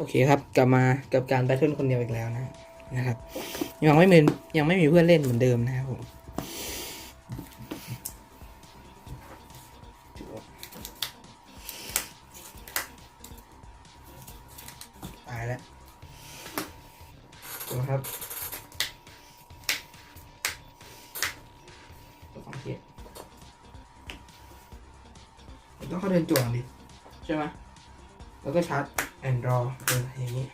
โอเคครับ กลับมากับการแบทเทิลคนเดียวอีกแล้วนะนะครับ ยังไม่มียังไม่มีเพื่อนเล่นเหมือนเดิมนะครับผมตายแล้วดูครับตัวสังเกตต้องเข้าเดินจวงดิ ใช่ไหมแล้วก็ชาร์จแอนด รอเอออย่างนี้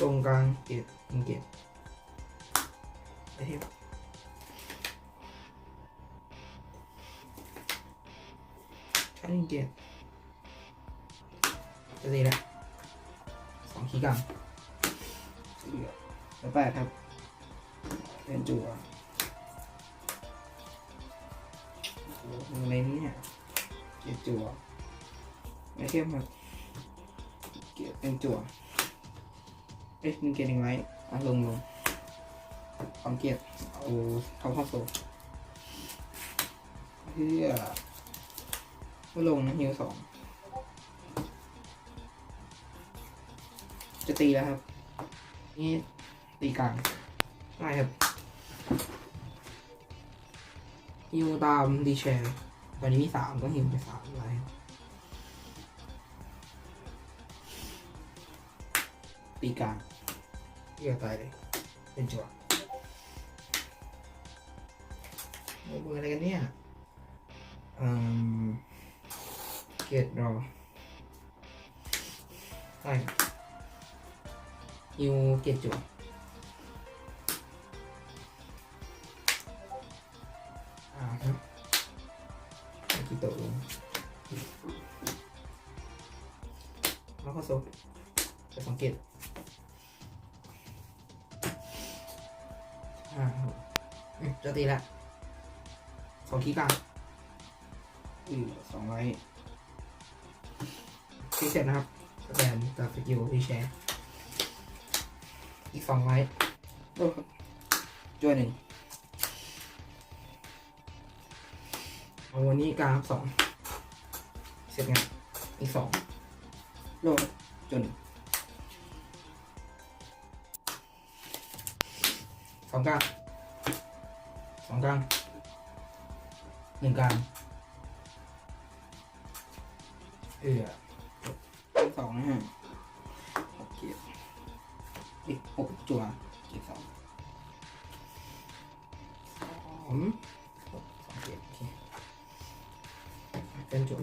ลงกลางเกตลงเกตไปที่ชาร์จลงเกตจะดีแล้วสองขีดกลางเหลือแล้วแปดครับเป็นจั่วโอ้โหเน้นเนี่ยเกตจั่วไม่เข้มครับ เกียร์เป็นจั่วเอ๊ะมีเกียร์หนึ่งไว้อะลงลงสองเกียร์เอาเข้าเข้าโซ่เพื่อไม่ลงนะฮิวสองจะตีแล้วครับ นี่ตีกลางได้ครับฮิวตามดีแชร์ตอนนี้มีสามก็ฮิวไปสามไว้ครับ ตีกลางเยื่อตายเลยเป็นจั่วโอ้เบอร์อะไรกันเนี่ยอืมเกตรอใช่ยูเกตจั่วอ่าครับคิโตะลงแล้วก็โซจะสังเกต อ่าครับอืมจะตีละสองคีย์กลางอือสองไว้ที่เสร็จนะครับแตนกับสกิลที่แชร์อีกสองไว้โอ้ครับจวยหนึ่งเอาวันนี้กลางสองเสร็จงานอีกสองโลดจนหนึ่ง สองกลางสองกลางหนึ่งกลางเออสองนะฮะหกเกียร์อีกหกจั่วเกียร์สองสองหกสองเกียร์โอเคเป็นจั่ว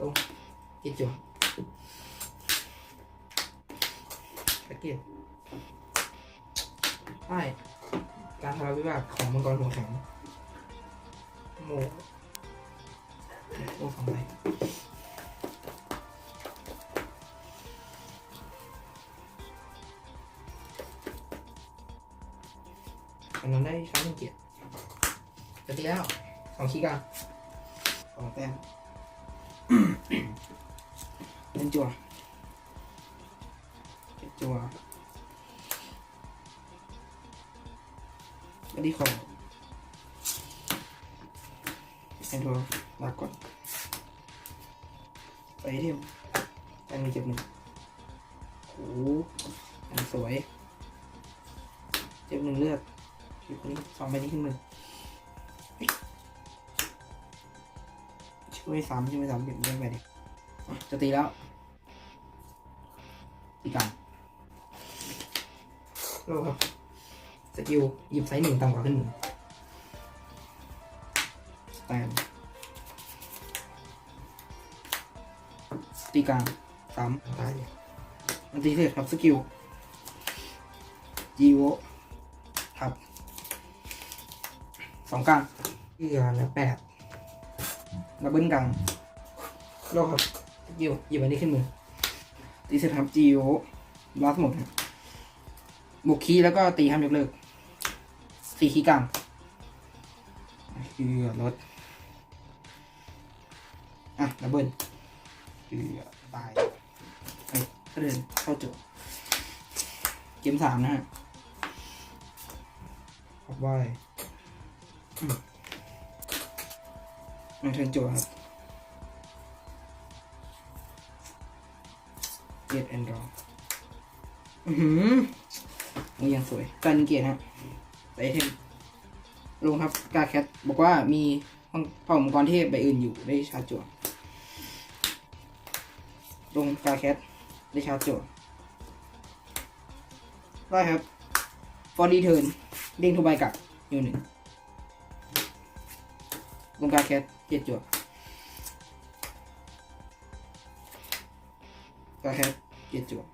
ลงกินจุตะเกียบใช่การทะเลาะวิวาทของมังกรหัวแข็งโมโมสองใบอันนั้นได้ชั้นหนึ่งเกียรติแล้วสองขี้กันสองแต้ม เป็นจั่วเป็นจั่วก็ดีของเป็นตัวลากก่อนไปเทียมอันมีเจ็บหนึ่งโอ้โหอันสวย เจ็บหนึ่งเลือดอยู่คนนี้สองใบนี้ขึ้นมือเช่วยซ้ำช่วยซ้ำเปลี่ยนเรื่องไปดิจะตีแล้วตีกลางโลครับสกิลหยิบไซส์หนึ่งต่ำกว่าขึ้นหนึ่งสแตนตีกลางสามตายเลยมันตีเสร็จครับสกิลจีโวครับสองกลางเกือและแปด ดับเบิลกลางโลครับสกิลหยิบอันนี้ขึ้นมือตีเสร็จครับจีโอลาสหมดครับบุกคีย์แล้วก็ตีห้ามยกเลิกสี่คีย์กลางคือรถอะดับเบิลคือตายเฮ้ยก็เดินเข้าจุดเกมสามนะฮะขอบไหวอืมมา เทิร์นจั่วครับเกียร์แอนดรออือหือนี่ยังสวยกันเกียร์ฮะใส่ไอเทมลงครับกาแคทบอกว่ามีห้องเผ่ามังกรเทพใบอื่นอยู่ได้ชาร์จจั่วลงกาแคทได้ชาร์จจั่วได้ครับฟอร์ดีเทิร์นเด้งทุกใบกับอยู่หนึ่งลงการแคส เจ็ดจวดกาแคสเจ็ดจวด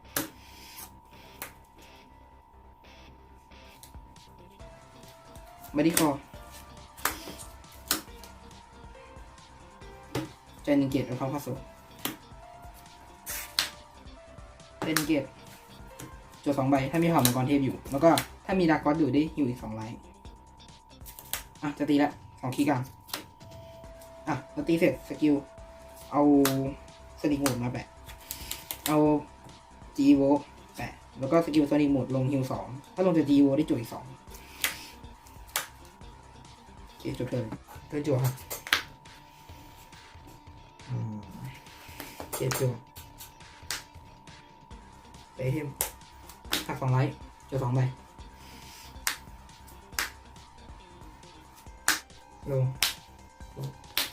ไม่ได้คอใจหนึ่งเกียรติแล้วเข้าเข้าสู่เป็นเกียรติจดสองใบ ถ้ามีหอมมังกรเทพอยู่ แล้วก็ถ้ามีดาร์กอสอยู่ได้อยู่อีกสองไลท์อะ จะตีละสองคีย์กลาง อะแล้วตีเสร็จสกิล เอาสติกโหมดมาแปะ เอาจีโวแปะ แล้วก็สกิลโซนิกโหมดลงฮิวสองถ้าลงจากจีโวได้จุดอีกสองโอเคจบเทิร์นเทิร์นจั่วครับอืมเจ็ดจั่วไปเทมหักสองไลท์เจอสองใบลง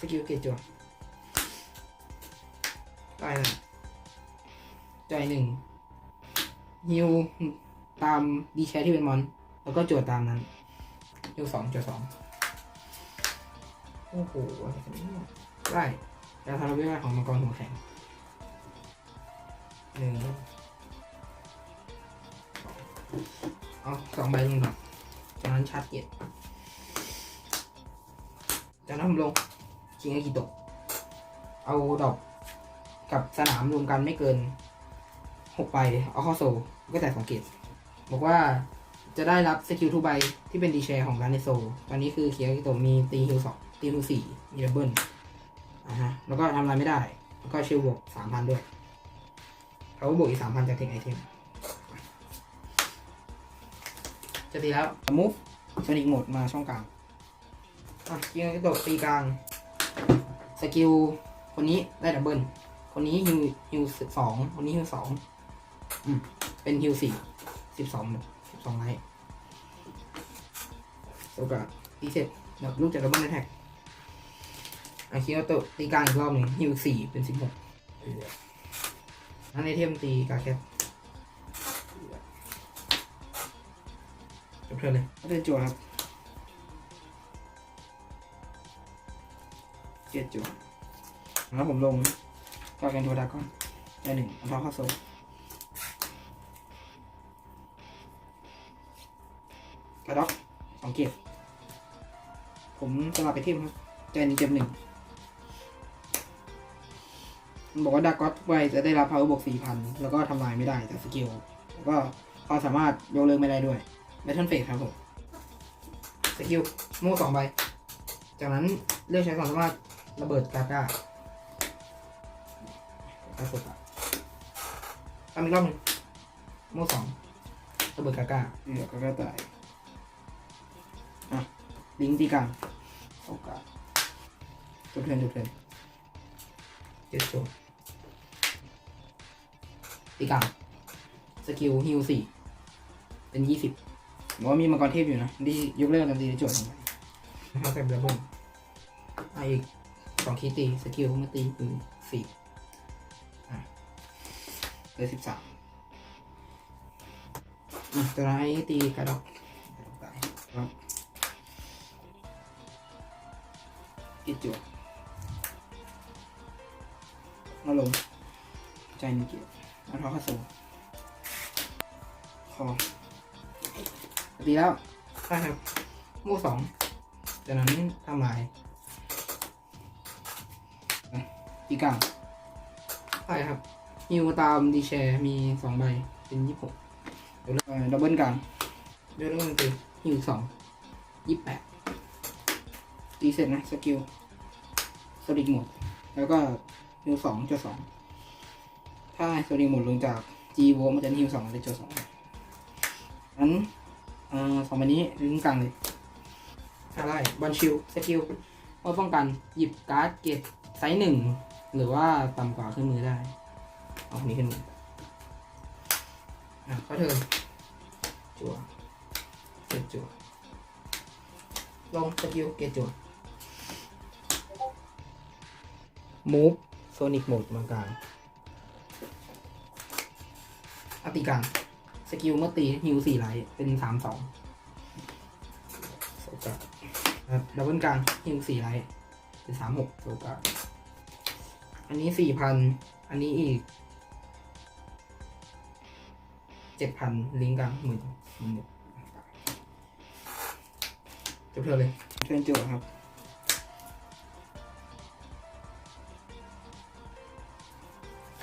สกิลเกตจัวตายเลยใจหนึ่งฮิวตามดีแชร์ที่เป็นมอน แล้วก็จทย์ตามนั้นฮิวสองจทย์สองโอ้โหอะไรกันเนี่ยได้แล้วทำเวลาของมังกรหัวแข็งหนึ่งเอาสองใบลงดอกจากนั้นชาร์จเจ็ดจากนั้นลง คิงไอกิโตะเอาดอกกับสนามรวมกันไม่เกินหกใบเอาเข้าโซก็แต่สองเกตบอกว่าจะได้รับสกิลทูใบที่เป็นดีแชร์ของร้านในโซ ตอนนี้คือเคียงกิโตมีตีฮิวสองตีฮิวสี่มีดับเบิลอ่าฮะ แล้วก็ทำอะไรไม่ได้ แล้วก็ชิลบวกสามพันด้วยเขาบวกอีกสามพันจากเทคไอเทม จะตีแล้วมูฟโซนิกหมดมาช่องกลางอะยิงกระโดดตีกลาง สกิลคนนี้ได้ดับเบิลคนนี้ฮิวฮิวสองคนนี้ฮิวสองอืมเป็นฮิวสี่สิบสองสิบสองไลท์โอกาสตีเสร็จเดี๋ยวลูกจากดับเบิลแท็กอะคิงกระโดดตีกลางอีกรอบหนึ่งฮิวสี่เป็นสิบหกนั่นในเทมตีกาแคทจบเทิร์นเลยก็เป็นจั่วครับ เจ็ดจั่วแล้วผมลงก็เป็นตัวดาก่อนได้หนึ่งอันท้อเข้าโซ่กระด็อกสองเก็บ ผมสลับไปเทียมครับใจหนึ่งเจ็บหนึ่งมันบอกว่าดากอสไวจะได้รับพาวเวอร์บวกสี่พันแล้วก็ทำลายไม่ได้จากสกิล แล้วก็ความสามารถยกเลิกไม่ได้ด้วยแบทเทิลเฟสครับผมสกิลโม่สองใบ จากนั้นเลือกใช้ความสามารถ ระเบิดกาก้ากาสดอะทำอีกรอบหนึ่งโม่สองระเบิดกาก้าเดี๋ยวกาก้าตายอะลิงก์ตีกลางโอกาสจบเทิร์นจบเทิร์นเจ็ดจบตีกลางสกิลฮิวสี่เป็นยี่สิบบอกว่ามีมังกรเทพอยู่นะที่ยกเลิกทันทีในโจทย์ของมันนะครับแบบดับเบิลอะอีก สองคีย์ตีสกิลมาตีคือสี่เหลือสิบสามอะตัวร้ายตีกระดอกกระดอกตายครับกิดจวมาลง ใจหนึ่งเกียร์เอาท้อเข้าโซ่คอตีแล้วใช่ครับโม่สองจากนั้นทำลายะตีกลางใช่ครับฮิวตามดีแชร์มีสองใบเป็นยี่สิบหกเดี๋ยวเราดับเบิลกลางเดี๋ยวเรื่องตีฮิวสองยี่สิบแปดตีเสร็จนะสกิลสลิกหมด แล้วก็ฮิวสองจุดสองถ้าสลิกหมดลงจาก G โวมันจะฮิวสองมันจะจุดสองอันเอ่อสองใบนี้ลิงก์กลางเลยอะไรบอลชิลสกิลเมื่อป้องกันหยิบการ์ดเกตไซส์หนึ่ง หรือว่าต่ำกว่าขึ้นมือได้ เอาคนนี้ขึ้นมืออะก็เทิร์นจั่วเกตจั่วลงสกิลเกตจั่วมูฟโซนิกโหมดมากลางอติการสกิลเมื่อตีฮิวสี่ไลท์เป็นสามสองโซกะดับเบิลกลางฮิวสี่ไลท์เป็นสามหกโซกะ อันนี้สี่พัน อันนี้อีกเจ็ดพันลิงก์กลางหมื่นหมื่นจบเธอเลยเชิญจั่วครับ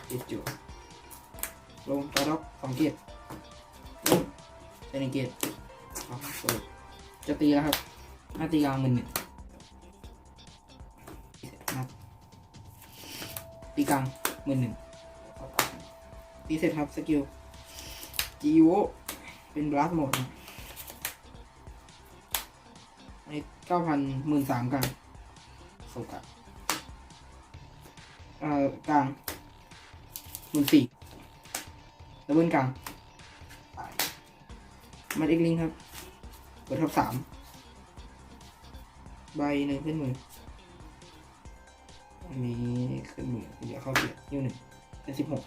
เจ็ดจุดลงตาด็อกสองเกียรลงใช้หนึ่งเกียรเอาเปิดจะตีแล้วครับหน้าตีกลางหมื่นหนึ่ง กลางหมื่นหนึ่งตีเสร็จครับสกิลจีโวเป็นบลัสโหมดในเก้าพันหมื่นสามกันโซกะเอ่อกลางหมื่นสี่ดับเบิลกลางตายมันเอ็กลิงครับเปิดทับสามใบหนึ่งขึ้นมืออัน นี้ขึ้นมือเดี๋ยวเข้าเกียร์นิ้วหนึ่งเป็นสิบหก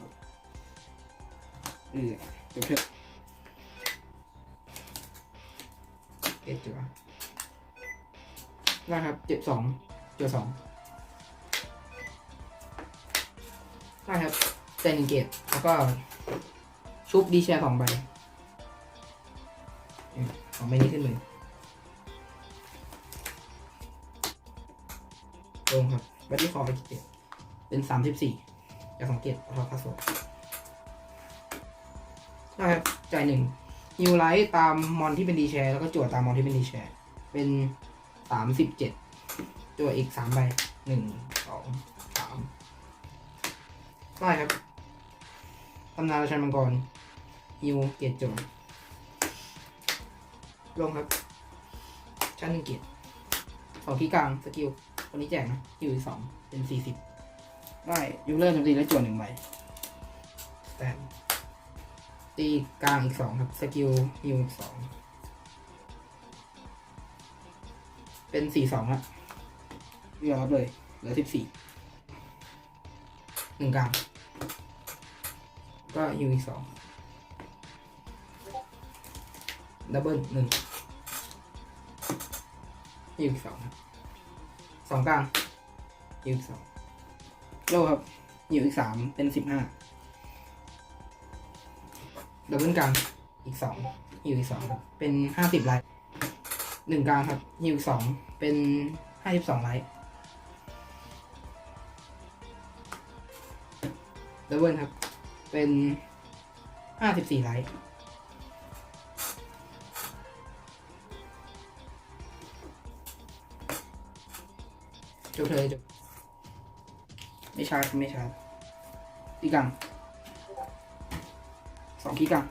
เออจบเถอเอ็ดจัวได้ครับเจ็บสองจัวสองได้ครับใจหนึ่งเกตแล้วก็ชุบดีแชร์สองใบอืมสองใบนี้ขึ้นมือลงครับ บัตตี้คอร์ไปกี่เกตเป็นสามสิบสี่จากสองเกตเอาเข้าโซ่ได้ครับจ่ายหนึ่งฮิวไลท์ตามมอนที่เป็นดีแชร์แล้วก็จั่วตามมอนที่เป็นดีแชร์เป็นสามสิบเจ็ดจั่วอีกสามใบหนึ่งสองสามได้ครับตำนานราชันมังกรฮิวเกียรติโจรลงครับชั้นหนึ่งเกียรติสองที่กลางสกิล คนนี้แจกนะฮิวอีกสองเป็นสี่สิบได้ยูเลอร์โจมตีและจวนหนึ่งใบสแตนตีกลางอีกสองครับสกิลฮิวอีกสองเป็นสี่สองละเรียบร้อยเลยเหลือสิบสี่หนึ่งกลางก็ฮิวอีกสองดับเบิลหนึ่งฮิวอีกสองครับ สองกลางฮิวสองโลครับฮิวอีกสามเป็นสิบห้าดับเบิลกลางอีกสองฮิวอีกสองครับเป็นห้าสิบไลท์หนึ่งกลางครับฮิวสองเป็นห้าสิบสองไลท์ดับเบิลครับ เป็นห้าสิบสี่ไลท์ จบเลยจบไม่ชาร์จไม่ชาร์จตีกลางสองขีกลาง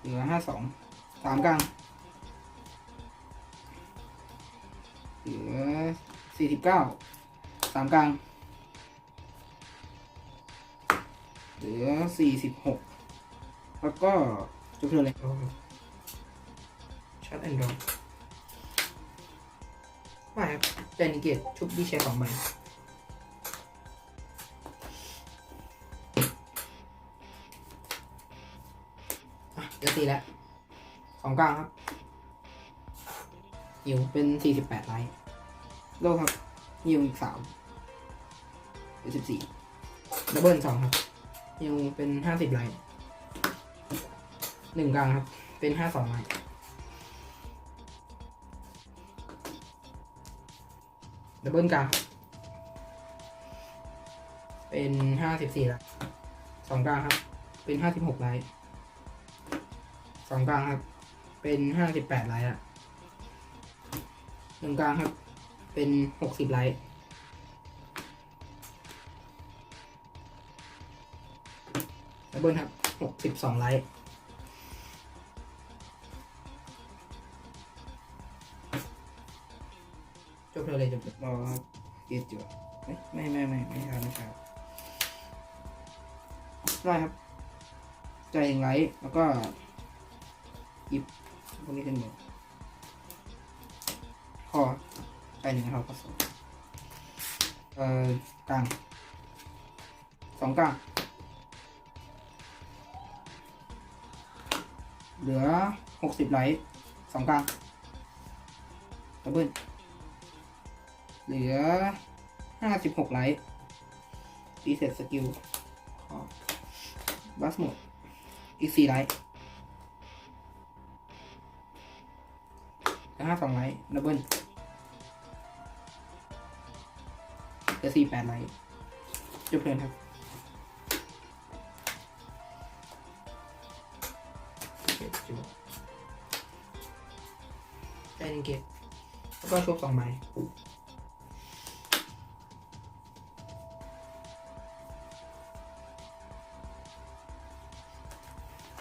เหลือห้าสองสามกลางเหลือสี่สิบเก้าสามกลางเหลือสี่สิบหกแล้วก็จุดเท่าไหร่ชัดแอนด์รอ ไม่ครับใจนิเกตชุบดีแชร์สองใบอะเดี๋ยวตีแล้วสองกลางครับยิวเป็นสี่สิบแปดไลท์โลกครับยิวอีกสามเป็นสิบสี่ดับเบิลสองครับยิวเป็นห้าสิบไลน์หนึ่งกลางครับ เป็นห้าสองไลน์ ดับเบิลกลาง เป็นห้าสิบสี่ลน์สองกลางครับ เป็นห้าสิบหกไลน์สองกลางครับ เป็นห้าสิบแปดไลน์ละหนึ่งกลางครับ เป็นหกสิบไลน์ดับเบิลครับหกสิบสองไลท์ จบเลยจบเลยรอเกียร์จุดเอ้ยไม่ไม่ไม่ไม่ครับไม่ครับได้ครับ ใจายหนึ่งไลท์แล้วก็หยิบพวกนี้ขึ้นมือคอใจายหนึ่งครับผสมเอ่อกลางสองกลางเหลือหกสิบไลท์สองกลางดับเบิล เหลือห้าสิบหกไลท์รีเซ็ตสกิลบัสหมด อีกสี่ไลท์เหลือห้าสองไลท์ดับเบิลเหลือสี่แปดไลท์จบเพลินครับได้หนึ่งเก็บแล้วก็ชกสองใบ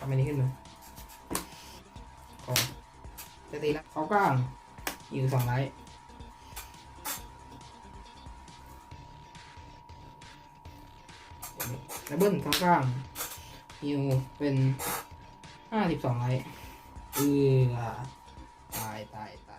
ทำอันนี้ขึ้นมาขอจะตีแล้วเขาก้างอยู่สองไลท์ดับเบิลเขากลางฮิวเป็นห้าสิบสองไลท์เออตายตายต